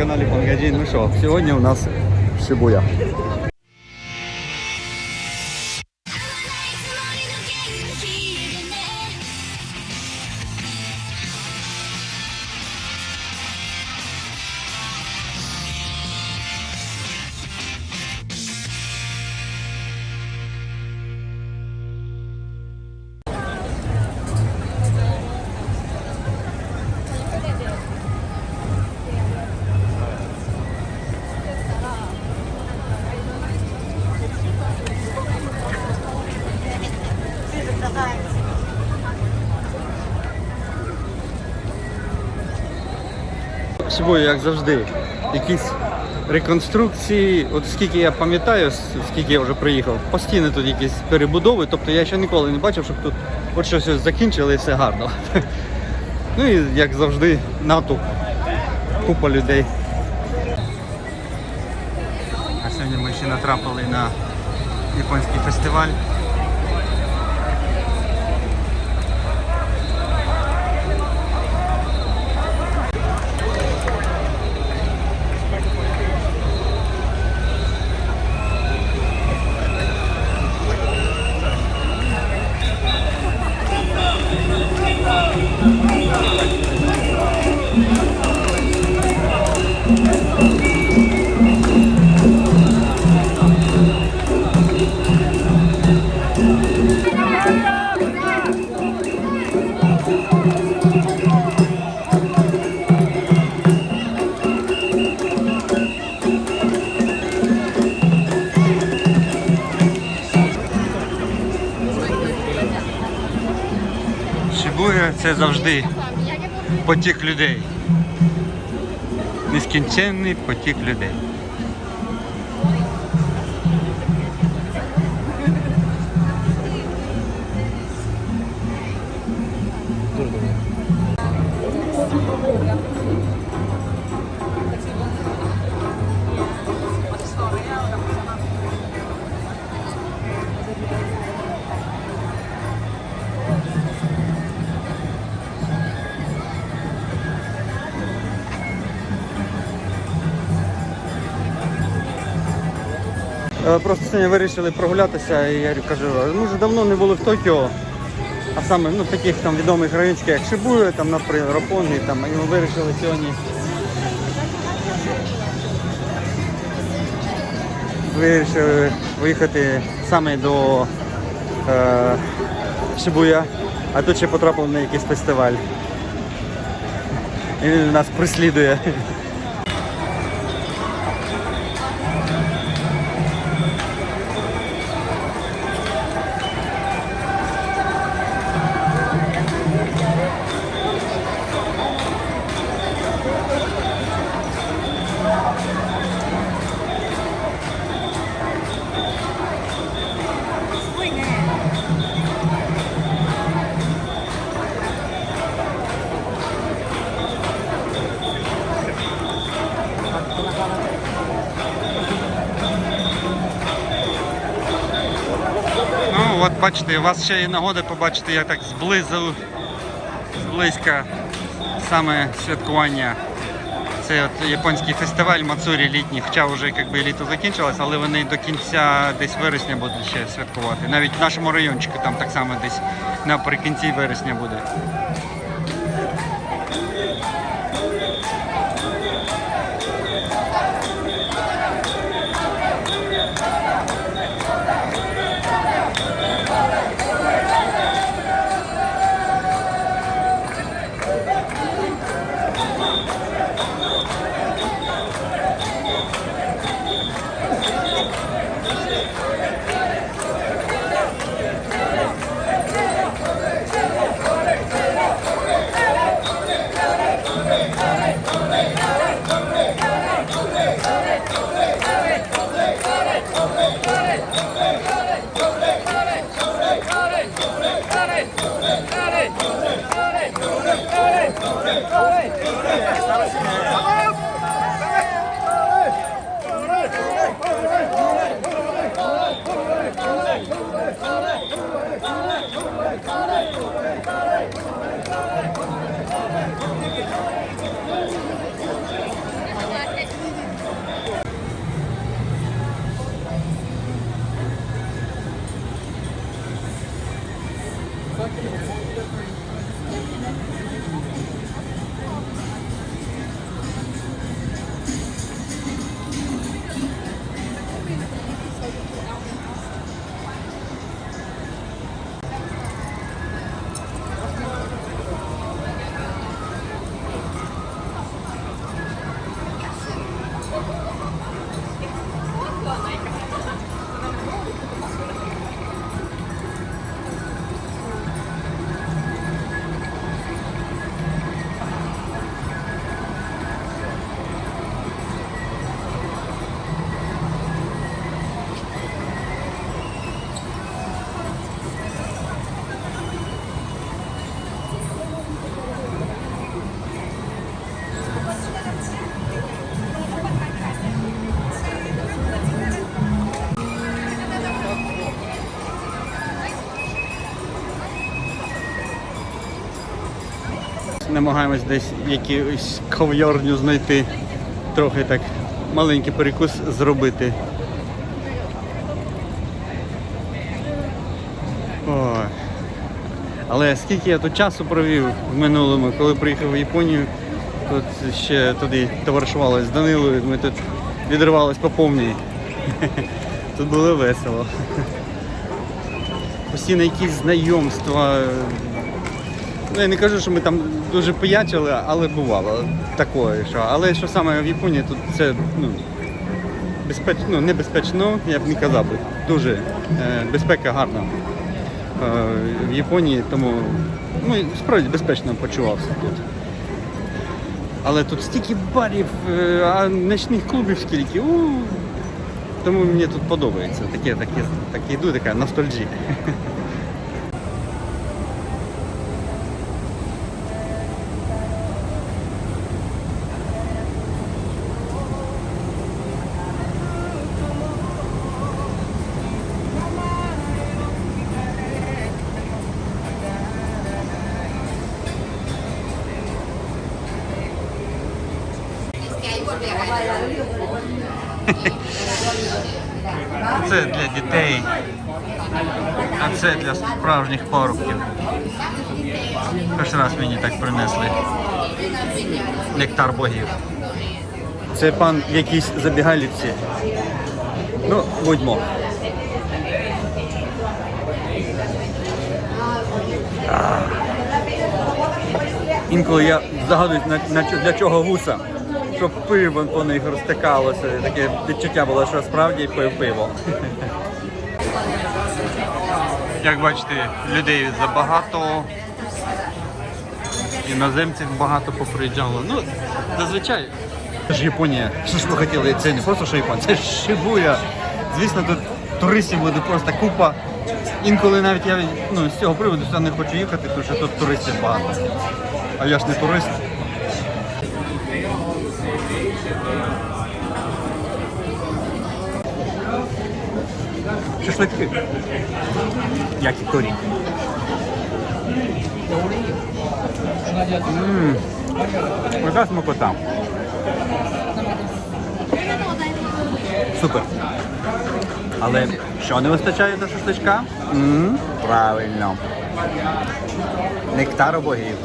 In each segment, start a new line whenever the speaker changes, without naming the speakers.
каналі Пангадін. Ну що, сьогодні у нас Шибуя. Шибуя, як завжди, якісь реконструкції. От скільки я пам'ятаю, скільки я вже приїхав, постійно тут якісь перебудови. Тобто я ще ніколи не бачив, щоб тут от щось ось закінчили і все гарно. Ну і як завжди, натовп, купа людей. А сьогодні ми ще натрапили на японський фестиваль. Це завжди потік людей. Нескінченний потік людей. Просто сьогодні вирішили прогулятися і я кажу, ми вже давно не були в Токіо, а саме ну, в таких там відомих райончиках, як Шибуя, там, наприклад, Рапонні, там, і ми вирішили сьогодні вирішили виїхати саме до е, Шибуя, а тут ще потрапили на якийсь фестиваль. І він нас прислідує. Бачите, у вас ще є нагода побачити, як так зблизу, зблизька саме святкування. Це от японський фестиваль Мацурі літній, хоча вже якби літо закінчилось, але вони до кінця десь вересня будуть ще святкувати. Навіть в нашому райончику там так само десь наприкінці вересня буде. Ei, ei, ei, Намагаємось десь якусь кав'ярню знайти, трохи так маленький перекус зробити. Ой. Але скільки я тут часу провів в минулому, коли приїхав в Японію, тут ще туди товаришували з Данилою, ми тут відривались по повній. Тут було весело. Постійно якісь знайомства. Ну, я не кажу, що ми там дуже пиячили, але бувало такое, що. Але що саме в Японії тут це ну, безпечно, ну, небезпечно, я б не казав. Дуже е, безпека гарна е, в Японії, тому ну, справді безпечно почувався тут. Але тут стільки барів, е, а ночних клубів скільки. У, тому мені тут подобається. Таке, таке, таке йду, така ностальжія. а це для справжніх парубків. Перший раз мені так принесли. Нектар богів. Це пан в якійсь забігалівці. Ну, будьмо. Інколи я на, для чого гуса, щоб пиво по них розтикалося. Таке відчуття було, що справді пив пиво. Як бачите, людей забагато, іноземців багато поприїжджало. Ну, зазвичай. Це ж Японія. Що ж ви хотіли? Це не просто що Японія, це ж Шибуя. Звісно, тут туристів буде просто купа. Інколи навіть я ну, з цього приводу сюди не хочу їхати, тому що тут туристів багато. А я ж не турист. Шашлики. Як і корінь. Яка смакота. Супер. Але що не вистачає до шашличка? м правильно. Нектару богів.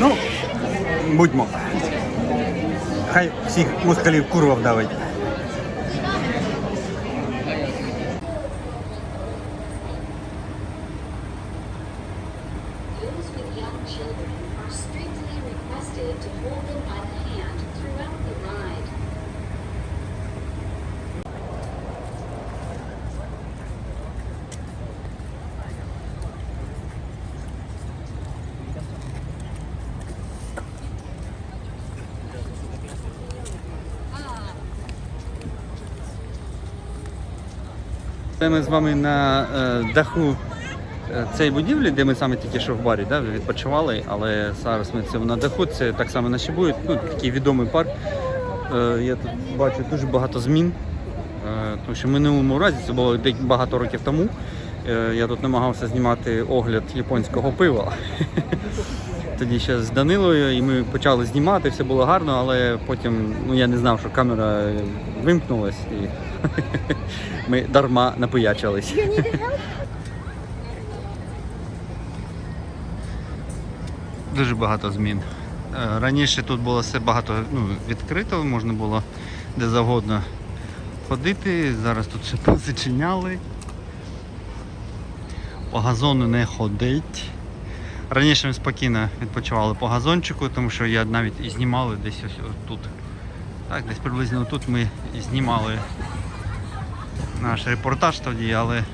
Ну, будьмо. Хай всіх москалів курва вдавить. Ми з вами на е, даху е, цієї будівлі, де ми саме тільки що в барі да, відпочивали, але зараз ми це на даху, це так само на Шибуї, ну, такий відомий парк. Е, я тут бачу дуже багато змін, е, тому що в минулому разі, це було багато років тому, е, я тут намагався знімати огляд японського пива. тоді ще з Данилою, і ми почали знімати, все було гарно, але потім ну, я не знав, що камера вимкнулась і ми дарма напиячились. Дуже багато змін. Е, Раніше тут було все багато ну, відкрито, можна було де завгодно ходити. Зараз тут все позачиняли. По газону не ходить. Раніше ми спокійно відпочивали по газончику, тому що я навіть і знімали десь ось тут. Так, десь приблизно тут ми і знімали наш репортаж тоді, але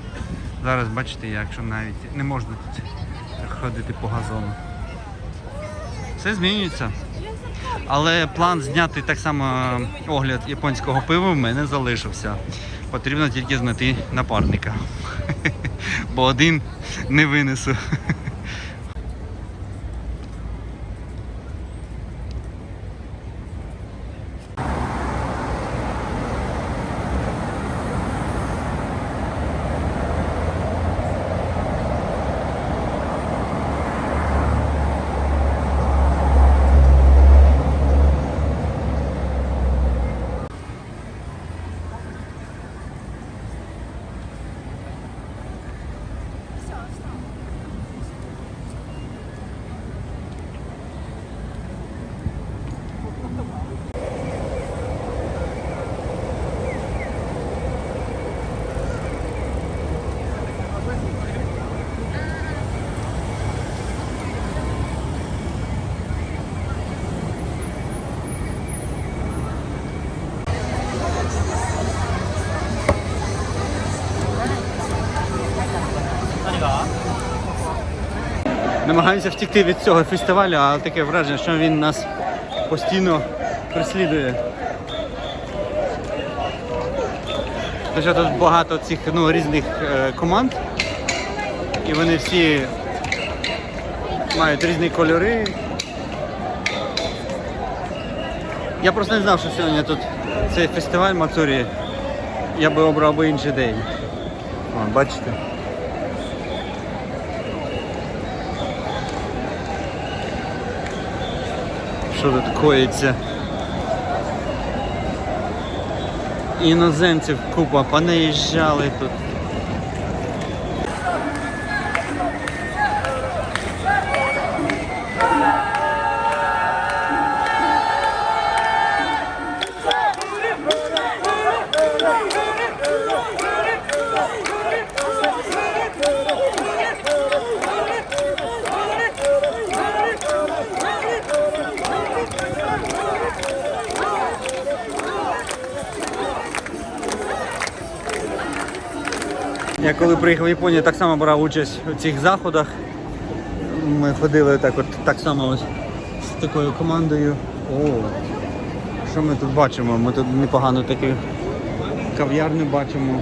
зараз бачите, якщо навіть не можна тут ходити по газону. Все змінюється. Але план зняти так само огляд японського пива в мене залишився. Потрібно тільки знайти напарника. Бо один не винесу. Намагаємося втекти від цього фестивалю, а таке враження, що він нас постійно переслідує. Тому що тут багато цих ну, різних е, команд, і вони всі мають різні кольори. Я просто не знав, що сьогодні тут цей фестиваль Мацурі. Я би обрав би інший день. О, бачите? Що тут коїться? Іноземців купа, понаїжджали тут. Приїхав в Японію, так само брав участь у цих заходах. Ми ходили так от так само ось з такою командою. О, що ми тут бачимо? Ми тут непогано такі кав'ярню бачимо.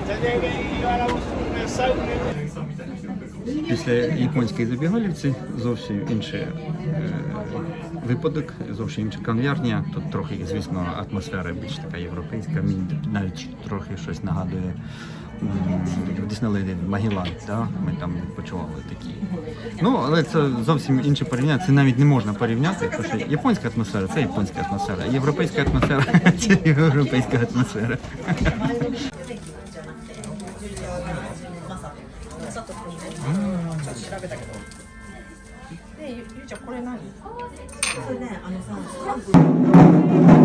Після японської забігалівці зовсім інший е, випадок, зовсім інша кав'ярня. Тут трохи, звісно, атмосфера більш така європейська, мені навіть трохи щось нагадує в Діснейленді Магілан, да? ми там відпочивали такі. Ну, але це зовсім інше порівняння. Це навіть не можна порівняти, тому що японська атмосфера це японська атмосфера, європейська атмосфера це європейська атмосфера.
で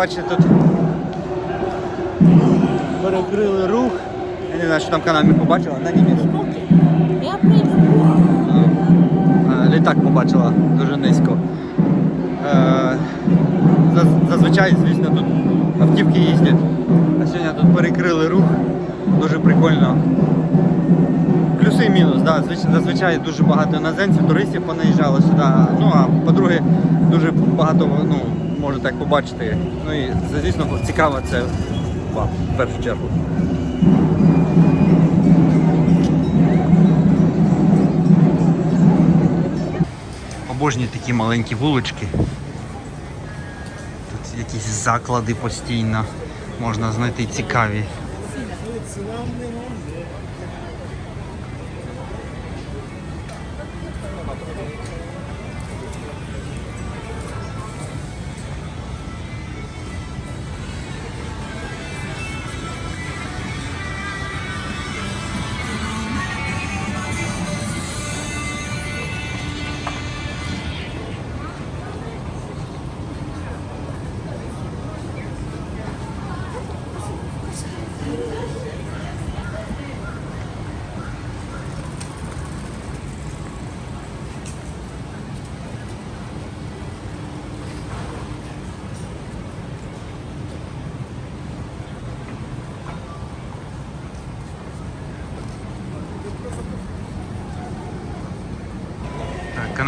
бачите, тут перекрили рух. Я не знаю, що там канал ми побачила, на німецьку. Літак побачила дуже низько. Е, зазвичай, звісно, тут автівки їздять. А сьогодні тут перекрили рух. Дуже прикольно. Плюси і мінус, да. зазвичай дуже багато іноземців, туристів понаїжджало сюди. Ну а по-друге, дуже багато ну, можна так побачити. Ну і звісно, цікаво це вам в першу чергу. Обожні такі маленькі вулички. Тут якісь заклади постійно можна знайти цікаві.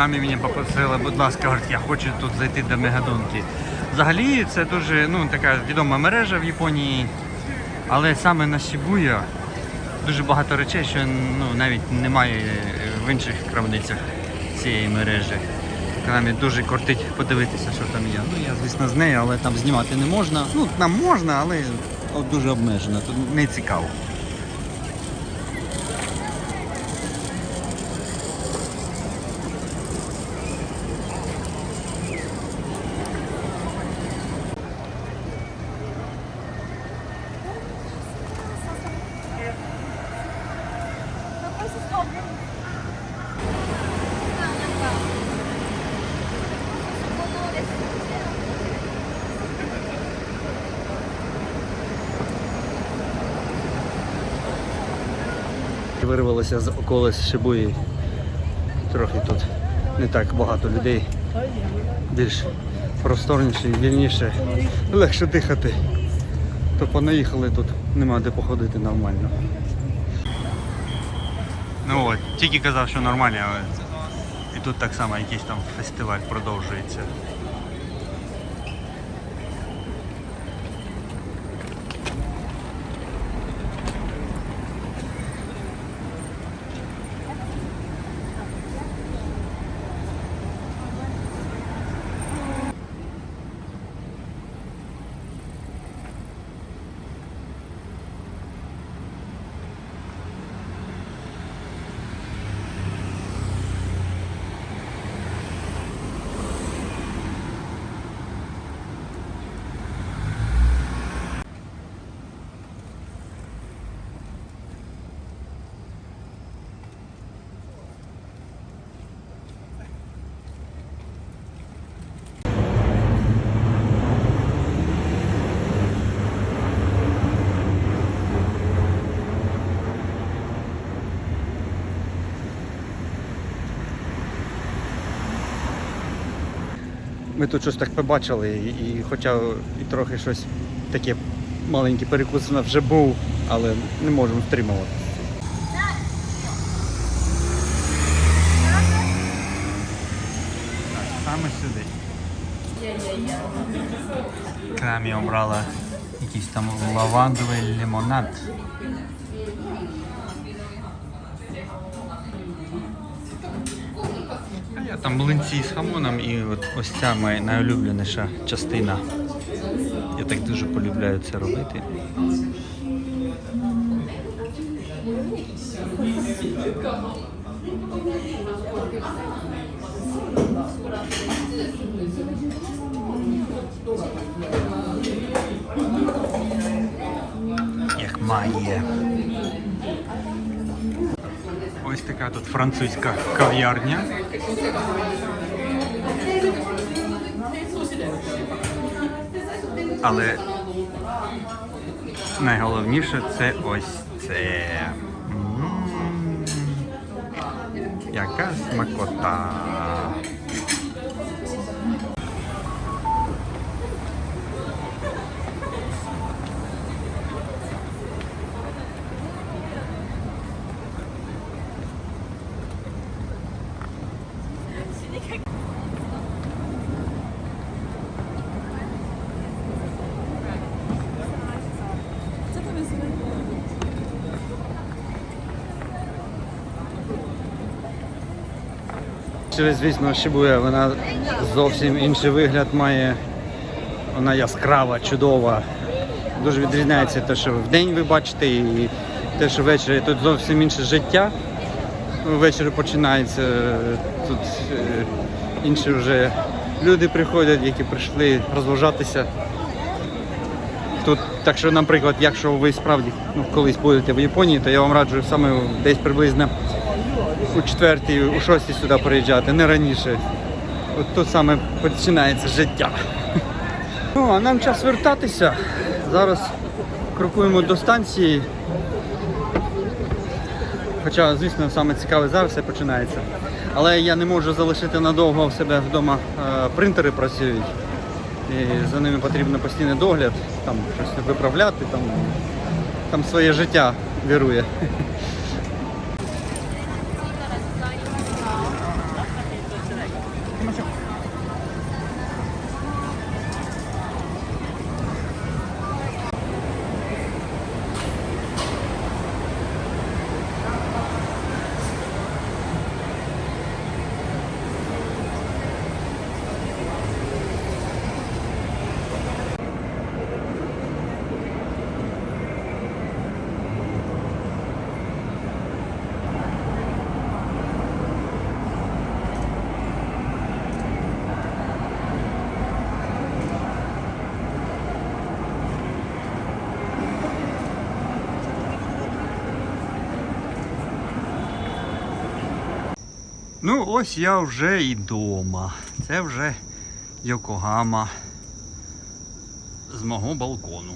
Канамі мені попросили, будь ласка, говорить, я хочу тут зайти до Мегадонки. Взагалі це дуже ну, така відома мережа в Японії, але саме на Шибуя дуже багато речей, що ну, навіть немає в інших крамницях цієї мережі. Канамі дуже кортить подивитися, що там є. Ну я звісно з нею, але там знімати не можна. Ну, нам можна, але дуже обмежено, тут не цікаво. Вирвалося з околиць Шибуї. Трохи тут не так багато людей. Більш просторніше і вільніше. Легше дихати. То понаїхали тут, нема де походити нормально. Ну от, тільки казав, що нормально, але і тут так само якийсь там фестиваль продовжується. Ми тут щось так побачили, і, хоча і трохи щось таке маленьке перекус у вже був, але не можемо втримувати. Саме сюди. Крамі обрала якийсь там лавандовий лимонад. А я там млинці з хамоном і от ось ця моя найулюбленіша частина. Я так дуже полюбляю це робити. Як має. Ось така тут французька кав'ярня. Але найголовніше це ось це. М, Яка смакота. Через, звісно, Шибуя, вона зовсім інший вигляд має. Вона яскрава, чудова. Дуже відрізняється те, що вдень ви бачите, і те, що ввечері тут зовсім інше життя. Ввечері починається тут е, інші вже люди приходять, які прийшли розважатися. Тут, так що, наприклад, якщо ви справді ну, колись будете в Японії, то я вам раджу саме десь приблизно у четвертій, у шостій сюди приїжджати, не раніше. От тут саме починається життя. Ну, а нам час вертатися. Зараз крокуємо до станції. Хоча, звісно, саме цікаве зараз все починається. Але я не можу залишити надовго в себе вдома е, принтери працюють. І за ними потрібен постійний догляд, там щось виправляти, там, там своє життя вірує. Ну, ось я вже і вдома. Це вже Йокогама з мого балкону.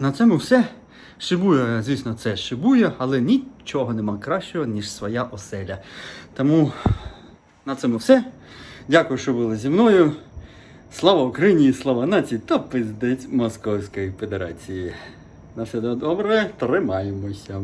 На цьому все. Шибуя, звісно, це шибуя, але нічого нема кращого, ніж своя оселя. Тому на цьому все. Дякую, що були зі мною. Слава Україні, слава нації та пиздець Московської Федерації. На все добре, тримаємося.